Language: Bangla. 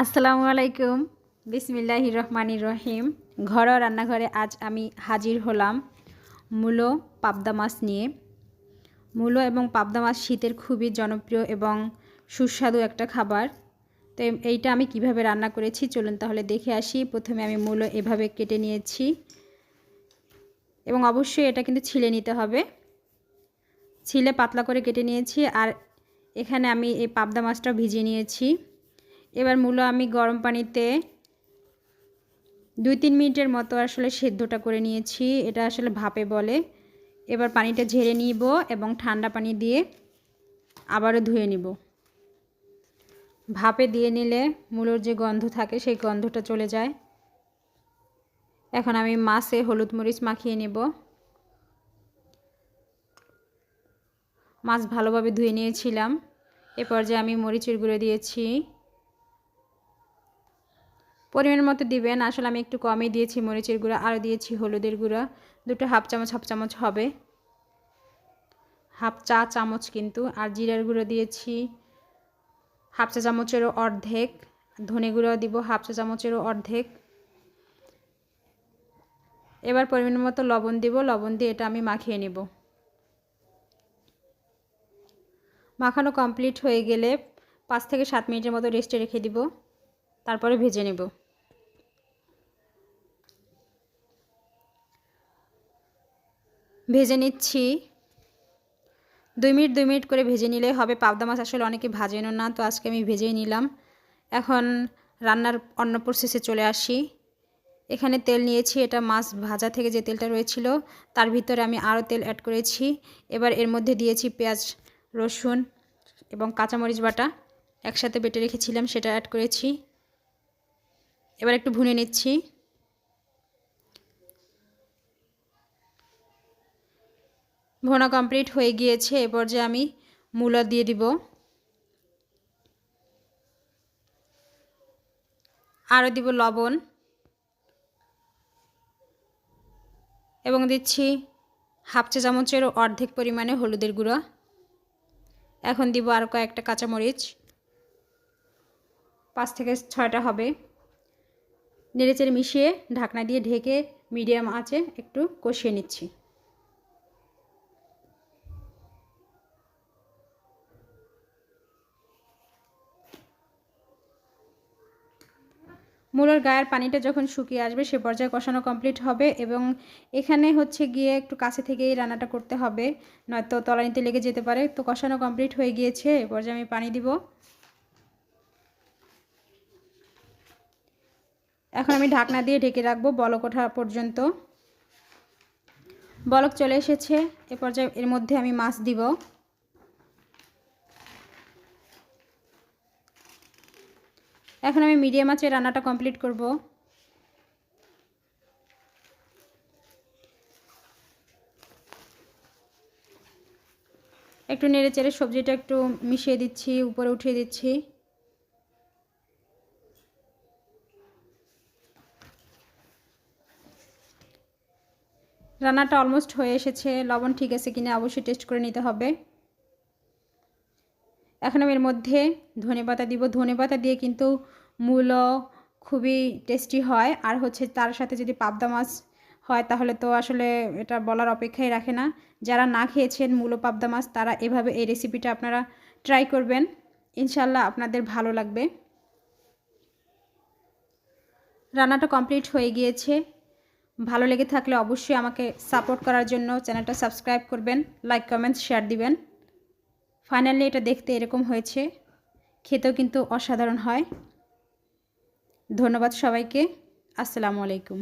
আসসালামু আলাইকুম। বিসমিল্লাহি রহমানির রহিম। ঘরোয়া রান্নাঘরে আজ আমি হাজির হলাম মূলো পাবদা মাছ নিয়ে। মূলো এবং পাবদা মাছ শীতের খুবই জনপ্রিয় এবং সুস্বাদু একটা খাবার। তো এইটা আমি কীভাবে রান্না করেছি চলুন তাহলে দেখে আসি। প্রথমে আমি মূলো এভাবে কেটে নিয়েছি। এবং অবশ্যই এটা কিন্তু ছিলে নিতে হবে। ছিলে পাতলা করে কেটে নিয়েছি আর এখানে আমি এই পাবদা মাছটা ভিজিয়ে নিয়েছি। এবার মূলো আমি গরম পানিতে দুই তিন মিনিটের মতো আসলে সেদ্ধটা করে নিয়েছি। এটা আসলে ভাপে বলে। এবার পানিটা ঝেড়ে নিব এবং ঠান্ডা পানি দিয়ে আবারও ধুয়ে নিব। ভাপে দিয়ে নিলে মূলোর যে গন্ধ থাকে সেই গন্ধটা চলে যায়। এখন আমি মাছে হলুদ মরিচ মাখিয়ে নেব। মাছ ভালোভাবে ধুয়ে নিয়েছিলাম। এ পর্যায়ে আমি মরিচের গুঁড়ো দিয়েছি। পরিমাণ মতো দিবেন। আসলে আমি একটু কমই দিয়েছি, মরিচের গুঁড়া আরও দিয়েছি হলুদের গুঁড়া। দুটো হাফ চামচ হাফ চামচ হবে। হাফ চা চামচ কিন্তু, আর জিরার গুঁড়ো দিয়েছি। হাফ চা চামচেরও অর্ধেক। ধনে গুঁড়ো দিব হাফ চা চামচেরও অর্ধেক। এবার পরিমাণ মতো লবণ দিব। লবণ দিয়ে এটা আমি মাখিয়ে নেব। মাখানো কমপ্লিট হয়ে গেলে পাঁচ থেকে সাত মিনিটের মতো রেস্টে রেখে দিব। তারপরে ভেজে নেব। ভেজে নিচ্ছি। দুই মিনিট দুই মিনিট করে ভেজে নিলে হবে। পাবদা মাছ আসলে অনেকে ভাজেনও না, তো আজকে আমি ভেজেই নিলাম। এখন রান্নার অন্য প্রসেসে চলে আসি। এখানে তেল নিয়েছি, এটা মাছ ভাজা থেকে যে তেলটা রয়েছিল, তার ভিতরে আমি আরও তেল অ্যাড করেছি। এবার এর মধ্যে দিয়েছি পেঁয়াজ, রসুন এবং কাঁচামরিচ বাটা। একসাথে বেটে রেখেছিলাম, সেটা অ্যাড করেছি। এবার একটু ভুনে নিচ্ছি। ভোনা কমপ্লিট হয়ে গিয়েছে, এ পর্যায়ে আমি মূলা দিয়ে দিব। আরও দিব লবণ। এবং দিচ্ছি হাফ চা চামচেরও অর্ধেক পরিমাণে হলুদের গুঁড়ো। এখন দিব আর কয়েকটা কাঁচামরিচ। পাঁচ থেকে ছয়টা হবে। নেড়েচেড়ে মিশিয়ে ঢাকনা দিয়ে ঢেকে মিডিয়াম আঁচে একটু কষিয়ে নিচ্ছি। মূলোর গায়ের পানিটা যখন শুকিয়ে আসবে, সে পর্যায়ে কষানো কমপ্লিট হবে এবং এখানে হচ্ছে গিয়ে একটু কাছে থেকেই রান্নাটা করতে হবে। নয়তো তলানিতে লেগে যেতে পারে। তো কষানো কমপ্লিট হয়ে গিয়েছে। এ পর্যায়ে আমি পানি দিব। এখন আমি ঢাকনা দিয়ে ঢেকে রাখব বলক ওঠা পর্যন্ত। বলক চলে এসেছে। এ পর্যায়ে এর মধ্যে আমি মাছ দিব। এখন আমি মিডিয়াম আঁচে রান্নাটা কমপ্লিট করব। একটু নেড়ে চেড়ে সবজিটা একটু মিশিয়ে দিচ্ছি, উপরে উঠিয়ে দিচ্ছি। রান্নাটা অলমোস্ট হয়ে এসেছে, লবণ ঠিক আছে কিনা অবশ্যই টেস্ট করে নিতে হবে। এখন আমি এর মধ্যে ধনে পাতা দিব। ধনে পাতা দিয়ে কিন্তু মূলো খুবই টেস্টি হয়। আর হচ্ছে তার সাথে যদি পাবদা মাছ হয়, তাহলে তো আসলে এটা বলার অপেক্ষাই রাখে না। যারা না খেয়েছেন মূলো পাবদা মাছ, তারা এভাবে এই রেসিপিটা আপনারা ট্রাই করবেন। ইনশাল্লাহ আপনাদের ভালো লাগবে। রান্নাটা কমপ্লিট হয়ে গিয়েছে। ভালো লেগে থাকলে অবশ্যই আমাকে সাপোর্ট করার জন্য চ্যানেলটা সাবস্ক্রাইব করবেন লাইক কমেন্টস শেয়ার দিবেন। ফাইনালি এটা দেখতে এরকম হয়েছে। খেতেও কিন্তু অসাধারণ হয়। ধন্যবাদ সবাইকে। আসসালামু আলাইকুম।